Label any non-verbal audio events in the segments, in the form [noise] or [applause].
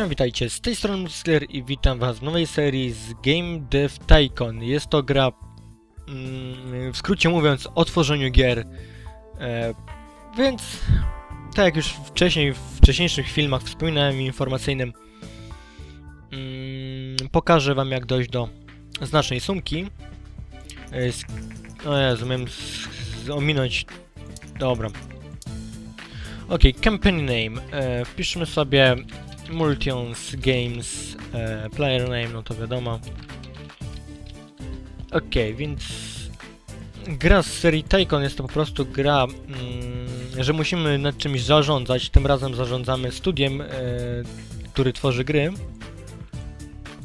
Witajcie, z tej strony Muskler i witam was w nowej serii z Game Dev Tycoon. Jest to gra, mm, w skrócie mówiąc, o tworzeniu gier. E, więc, tak jak już wcześniej, w wcześniejszych filmach wspominałem informacyjnym, mm, pokażę wam jak dojść do znacznej sumki. E, s- o Jezu, ominąć... Dobra. Ok, company name. E, wpiszmy sobie Multions Games e, Player Name, no to wiadomo. Okej, więc gra z serii Tycoon jest to po prostu gra, mm, że musimy nad czymś zarządzać. Tym razem zarządzamy studiem, e, który tworzy gry.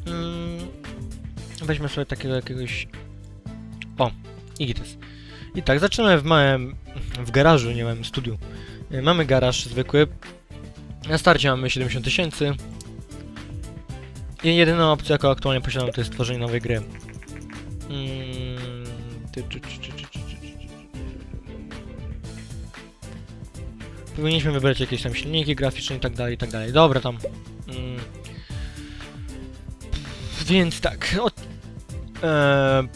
Mm, weźmy sobie takiego jakiegoś... O, Igites. I tak, zaczynamy w małym, w garażu, nie wiem, studiu. E, Mamy garaż zwykły, na starcie mamy 70 tysięcy. I jedyną opcją, jaką aktualnie posiadam, to jest tworzenie nowej gry. Powinniśmy wybrać jakieś tam silniki graficzne i tak dalej, i tak dalej. Dobra, tam. Mm. Więc tak, od, e,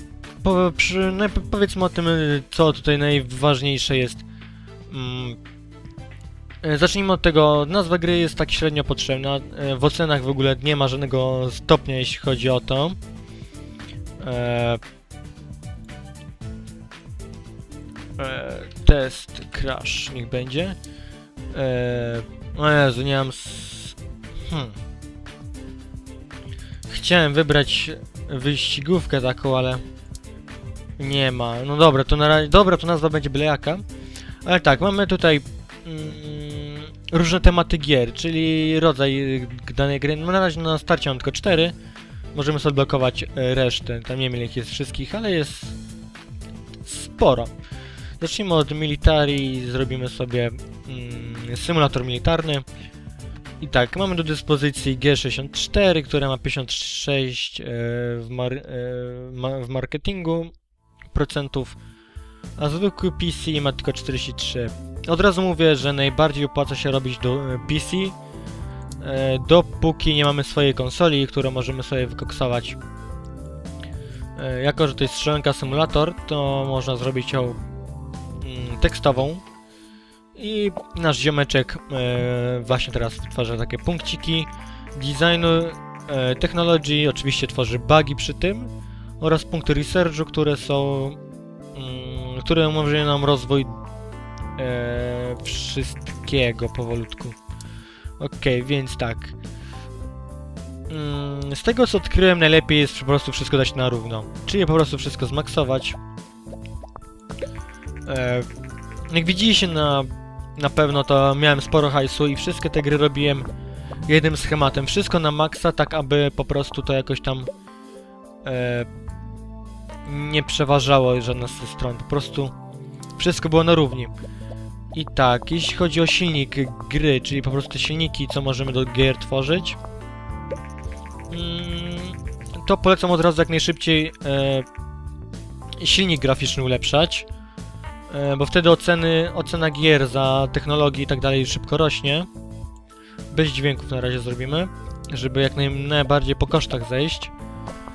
po, przy, najp- powiedzmy o tym, co tutaj najważniejsze jest. Mm, Zacznijmy od tego, nazwa gry jest tak średnio potrzebna. E, W ocenach w ogóle nie ma żadnego stopnia, jeśli chodzi o to. E, e, test crash, niech będzie. E, o Jezu, nie mam... S... Hmm. Chciałem wybrać wyścigówkę taką, ale... Nie ma. No dobra, to na razie... Dobra, to nazwa będzie byle. Ale tak, mamy tutaj mm, różne tematy gier, czyli rodzaj y, danej gry. No na razie na starcie mam tylko 4. Możemy sobie blokować e, resztę. Tam nie wiem ile jest wszystkich, ale jest sporo. Zacznijmy od military, zrobimy sobie mm, symulator militarny. I tak, mamy do dyspozycji G64, która ma 56 e, w, mar e, w marketingu procentów, a zwykły PC ma tylko 43. Od razu mówię, że najbardziej opłaca się robić do e, PC, e, dopóki nie mamy swojej konsoli, którą możemy sobie wykoksować. E, jako, że to jest strzelanka symulator, to można zrobić ją mm, tekstową. I nasz ziomeczek właśnie teraz wytwarza takie punkciki designu, technologii, oczywiście tworzy bugi przy tym oraz punkty researchu, które są mm, które umożliwiają nam rozwój e, wszystkiego powolutku. Okej, więc tak. Mm, z tego co odkryłem, najlepiej jest po prostu wszystko dać na równo. Czyli po prostu wszystko zmaksować. E, jak widzieliście na, na pewno, to miałem sporo hajsu i wszystkie te gry robiłem jednym schematem. Wszystko na maksa, tak aby po prostu to jakoś tam e, nie przeważało żadna z stron. Po prostu wszystko było na równi. I tak, jeśli chodzi o silnik gry, czyli po prostu silniki, co możemy do gier tworzyć, mm, to polecam od razu jak najszybciej e, silnik graficzny ulepszać, e, bo wtedy oceny, ocena gier za technologię i tak dalej szybko rośnie. Bez dźwięków na razie zrobimy, żeby jak naj, najbardziej po kosztach zejść.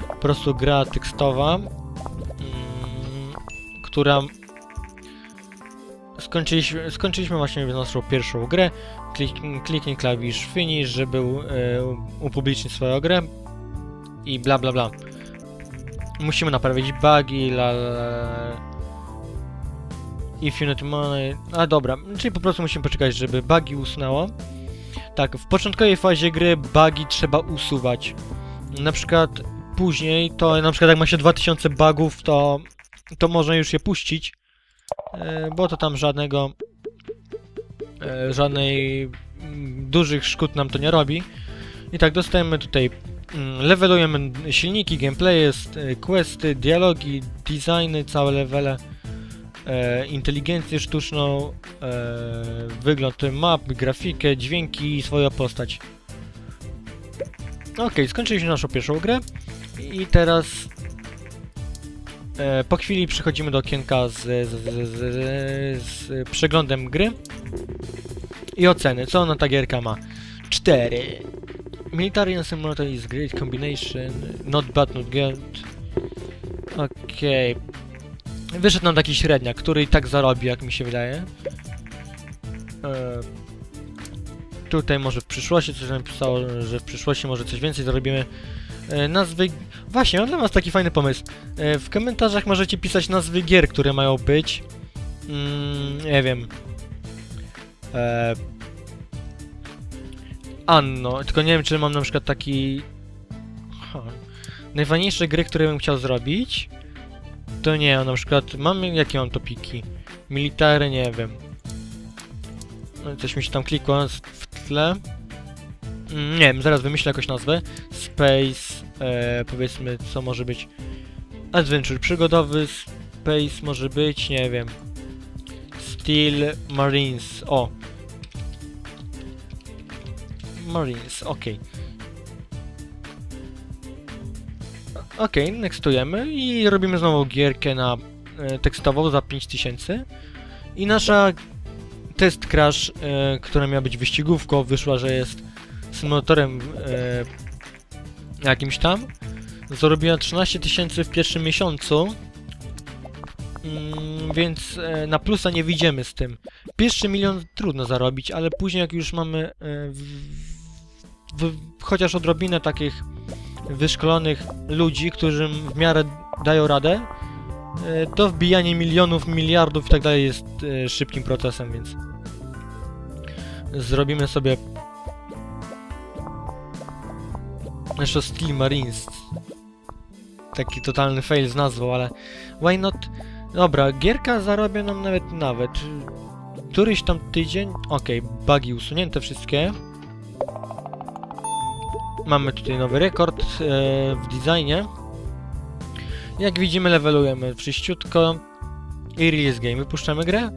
Po prostu gra tekstowa, mm, która skończyliśmy, skończyliśmy właśnie naszą pierwszą grę. Klik, kliknij klawisz finish, żeby e, upublicznić swoją grę i bla bla bla. Musimy naprawić bugi, la, la, la. Money... A dobra, czyli po prostu musimy poczekać, żeby bugi usunęło. Tak, w początkowej fazie gry bugi trzeba usuwać. Na przykład później, to na przykład jak ma się 2000 bugów, to, to można już je puścić. E, bo to tam żadnego e, żadnej mm, dużych szkód nam to nie robi. I tak dostajemy tutaj mm, levelujemy silniki, gameplaye, st- e, questy, dialogi, designy, całe levele, inteligencję sztuczną, wygląd map, grafikę, dźwięki i swoją postać. Okej, skończyliśmy naszą pierwszą grę i teraz po chwili przechodzimy do okienka z, z, z, z, z przeglądem gry i oceny. Co ona ta gierka ma? 4. Military Simulator is great combination. Not bad, not good. Okej. Wyszedł nam taki średniak, który i tak zarobi, jak mi się wydaje. E, tutaj może w przyszłości coś napisało, że w przyszłości może coś więcej zarobimy. E, nazwy... Właśnie, mam dla was taki fajny pomysł. E, w komentarzach możecie pisać nazwy gier, które mają być. Mm, nie wiem. E, Anno, tylko nie wiem, czy mam na przykład taki... Ha. Najfajniejsze gry, które bym chciał zrobić, to nie, na przykład mam, jakie mam topiki? Military, nie wiem. No, Coś mi się tam klikło w tle. Mm, Nie wiem, zaraz wymyślę jakąś nazwę. Space, e, powiedzmy, co może być. Adventure przygodowy, Space może być, nie wiem. Steel Marines, o. Marines, okej. Okej, nextujemy i robimy znowu gierkę na e, tekstową za 5000. I nasza test crash, e, która miała być wyścigówką, wyszła, że jest symulatorem e, jakimś tam. Zarobiła 13 tysięcy w pierwszym miesiącu. Mm, więc e, na plusa nie widzimy z tym. Pierwszy milion trudno zarobić, ale później jak już mamy e, w, w, chociaż odrobinę takich wyszkolonych ludzi, którzy w miarę dają radę, e, to wbijanie milionów, miliardów i tak dalej jest e, szybkim procesem, więc zrobimy sobie jeszcze Steel Marines. Taki totalny fail z nazwą, ale why not? Dobra, gierka zarabia nam nawet nawet. Któryś tam tydzień. Okej, bugi usunięte wszystkie. Mamy tutaj nowy rekord e, w designie. Jak widzimy, levelujemy wszyściutko. I release game. Wypuszczamy grę.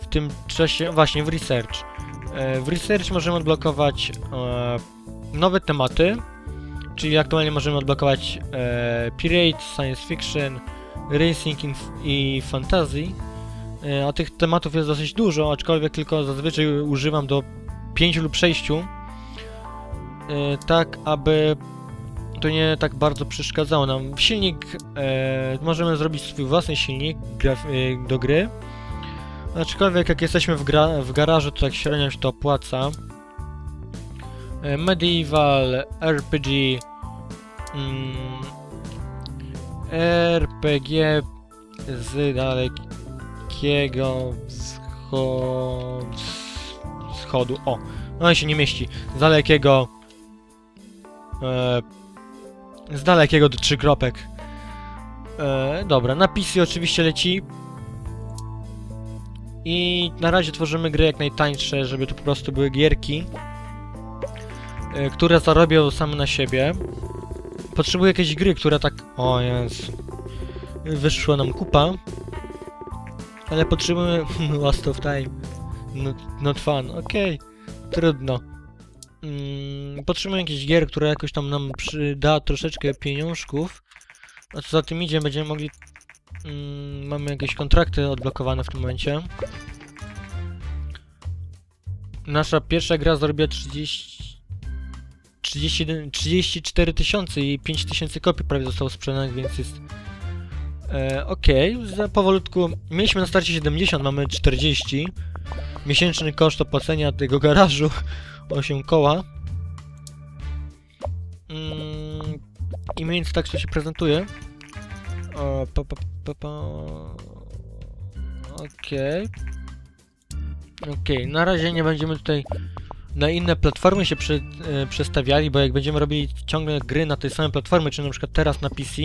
W tym czasie, właśnie w research. E, w research możemy odblokować e, nowe tematy. Czyli aktualnie możemy odblokować e, Pirate, Science Fiction, Racing i Fantasy. E, a tych tematów jest dosyć dużo, aczkolwiek tylko zazwyczaj używam do 5 lub 6. E, tak, aby to nie tak bardzo przeszkadzało nam. Silnik, e, możemy zrobić swój własny silnik graf- e, do gry. Aczkolwiek jak jesteśmy w, gra- w garażu, to tak średnio się to opłaca. E, Medieval, RPG, mm, RPG z dalekiego wscho- wschodu. O, on się nie mieści. Z dalekiego. E, z dalekiego do trzy kropek. E, dobra, na PC oczywiście leci. I na razie tworzymy gry jak najtańsze, żeby to po prostu były gierki, które zarobią same na siebie. Potrzebuję jakiejś gry, która tak... O jest. Wyszła nam kupa. Ale potrzebujemy... [laughs] Last of time. Not, not fun. Okej. Trudno. Mm, jakichś gier, które jakoś tam nam przyda troszeczkę pieniążków. A co za tym idzie, będziemy mogli... Mm, mamy jakieś kontrakty odblokowane w tym momencie. Nasza pierwsza gra zarobiła 30... 31, 34 tysiące i 5 tysięcy kopii prawie zostało sprzedanych, więc jest... E, Okej, za powolutku... Mieliśmy na starcie 70, mamy 40. Miesięczny koszt opłacenia tego garażu [laughs] 8 koła. Mm, I mniej tak to się prezentuje. O, pa, pa, pa, pa. Okej. Okej, na razie nie będziemy tutaj na inne platformy się przy, e, przestawiali, bo jak będziemy robili ciągle gry na tej samej platformie, czy na przykład teraz na PC,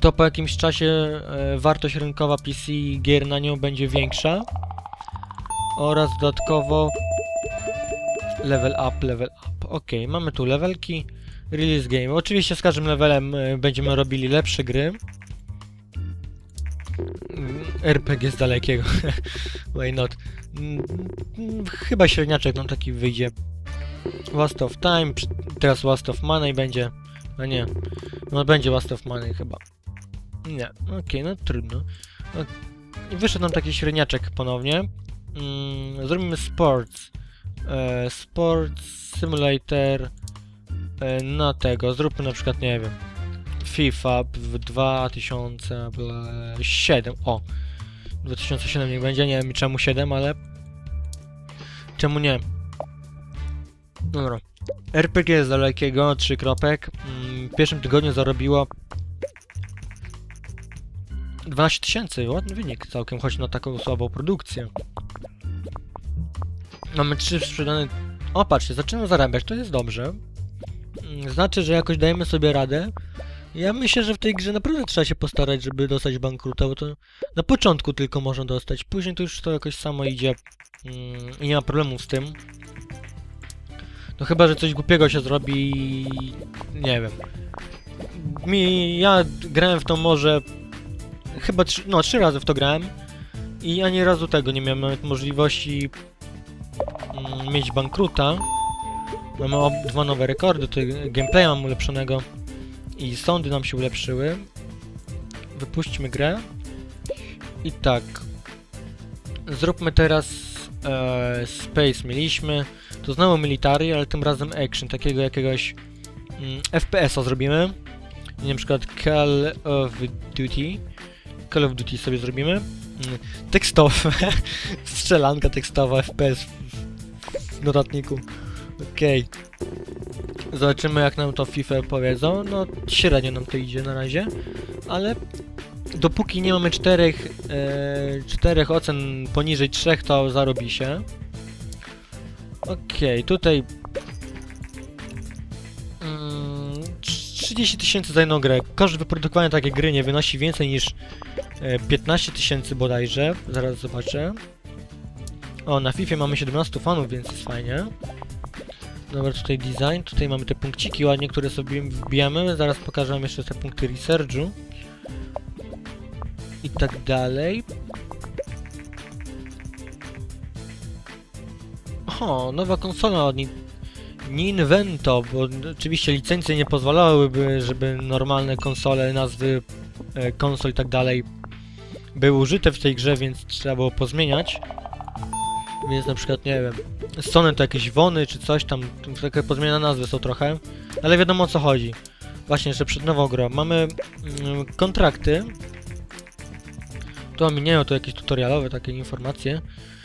to po jakimś czasie e, wartość rynkowa PC i gier na nią będzie większa. Oraz dodatkowo level up, level up. Ok, mamy tu levelki, release game. Oczywiście z każdym levelem e, będziemy robili lepsze gry. RPG z dalekiego. [laughs] Why not? Chyba średniaczek nam taki wyjdzie. Last of Time, teraz Last of Money będzie. No nie. No będzie Last of Money chyba. Nie, okej, no trudno. O, i Wyszedł nam taki średniaczek ponownie. Mm, zrobimy sports. E, Sport Simulator e, na tego. Zróbmy na przykład, nie wiem, FIFA w 2007. O! 2007 niech będzie, nie wiem czemu 7, ale czemu nie? Dobra. RPG z dalekiego, 3 kropek. Mm, W pierwszym tygodniu zarobiło 12 tysięcy, ładny wynik całkiem, choć na taką słabą produkcję. Mamy 3 sprzedane... O, patrzcie, zaczynamy zarabiać, to jest dobrze. Mm, Znaczy, że jakoś dajemy sobie radę. Ja myślę, że w tej grze naprawdę trzeba się postarać, żeby dostać bankruta, bo to na początku tylko można dostać, później to już to jakoś samo idzie mm, i nie ma problemu z tym. No chyba, że coś głupiego się zrobi i nie wiem. Mi, ja grałem w to może chyba trzy, no trzy razy w to grałem i ani razu tego nie miałem nawet możliwości mm, mieć bankruta. Mamy ob, dwa nowe rekordy, tutaj gameplaya mam ulepszonego i sądy nam się ulepszyły. Wypuśćmy grę. I tak. Zróbmy teraz e, Space mieliśmy. To znowu military, ale tym razem action, takiego jakiegoś mm, FPS-a zrobimy. Na przykład Call of Duty. Call of Duty sobie zrobimy. Mm, tekstowe. [laughs] Strzelanka tekstowa FPS w, notatniku. Okej. Zobaczymy jak nam to FIFA powiedzą. No średnio nam to idzie na razie, ale dopóki nie mamy czterech, e, czterech ocen poniżej trzech, to zarobi się. Okej, tutaj mm, 30 tysięcy za jedną grę. Koszt wyprodukowania takiej gry nie wynosi więcej niż e, 15 tysięcy bodajże. Zaraz zobaczę. O, na FIFA mamy 17 fanów, więc jest fajnie. Dobra, tutaj design. Tutaj mamy te punkciki ładnie, które sobie wbijamy. Zaraz pokażę wam jeszcze te punkty researchu. I tak dalej. O, nowa konsola od Ni- Ninvento, bo oczywiście licencje nie pozwalałyby, żeby normalne konsole, nazwy e, konsol i tak dalej były użyte w tej grze, więc trzeba było pozmieniać. Więc na przykład, nie wiem, Sony to jakieś Wony czy coś tam, takie pozmieniane nazwy są trochę, ale wiadomo o co chodzi. Właśnie, jeszcze przed nową grą. Mamy mm, kontrakty. Tu ominęło to jakieś tutorialowe takie informacje.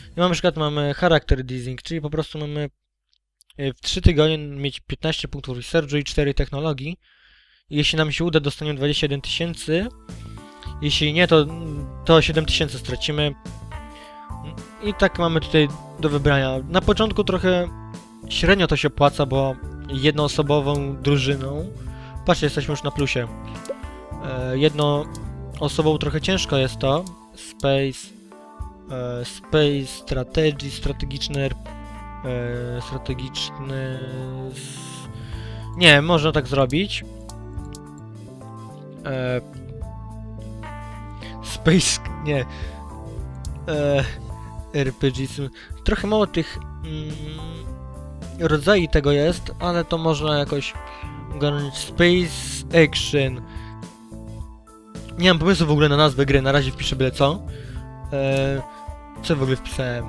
I mamy na przykład mamy charakter deasing, czyli po prostu mamy e, w 3 tygodnie mieć 15 punktów researchu i 4 technologii. Jeśli nam się uda, dostaniemy 21 tysięcy. Jeśli nie, to, to 7 tysięcy stracimy. I tak mamy tutaj do wybrania. Na początku trochę średnio to się opłaca, bo jednoosobową drużyną. Patrzcie, jesteśmy już na plusie. E, jednoosobową trochę ciężko jest to. Space. E, space, strategy, strategiczny. E, strategiczny. Nie, można tak zrobić. E, space. Nie. RPG. są- Trochę mało tych mm, rodzajów tego jest, ale to można jakoś ogarnąć. Space Action. Nie mam pomysłu w ogóle na nazwę gry, na razie wpiszę byle co. E, co w ogóle wpisałem?